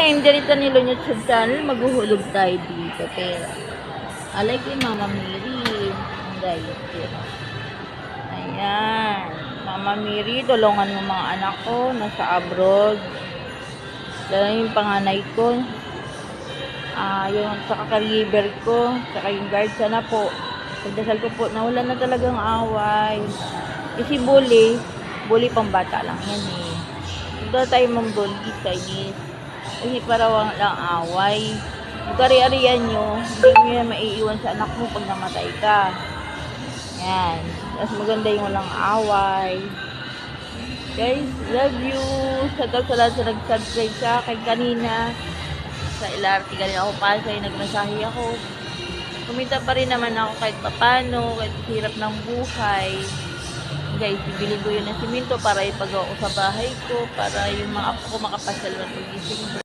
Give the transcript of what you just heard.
I'm Janita Nilo YouTube channel. Maghuhulog tayo dito. Pero, alay kay Mama Miri. Ang diet yun. Ayan. Mama Miri, tulungan mo mga anak ko. Nasa abroad. Lalo yung panganay ko. Ah, yung sa caregiver ko. Saka yung guard. Sana po. Pagdasal ko po, nawala na talagang away. Kasi bully, bully pang bata lang yan eh. Huwag tayo mambully, Chinese. Kasi para wang lang away. Yung kari-arian nyo, hindi nyo yan maiiwan sa anak mo pag namatay ka. Yan. Mas maganda yung walang away. Guys, love you. Shout out sa lahat sa nag-subscribe sa akin kanina. Sa LRT kanina ako pa sa'yo, nagmasahe ako. Kumita pa rin naman ako kahit papano, kahit hirap ng buhay. Guys, bibili ko yun ng simento para ipagawa ko sa bahay ko, para yung mga apo ko makapasyal ng pagising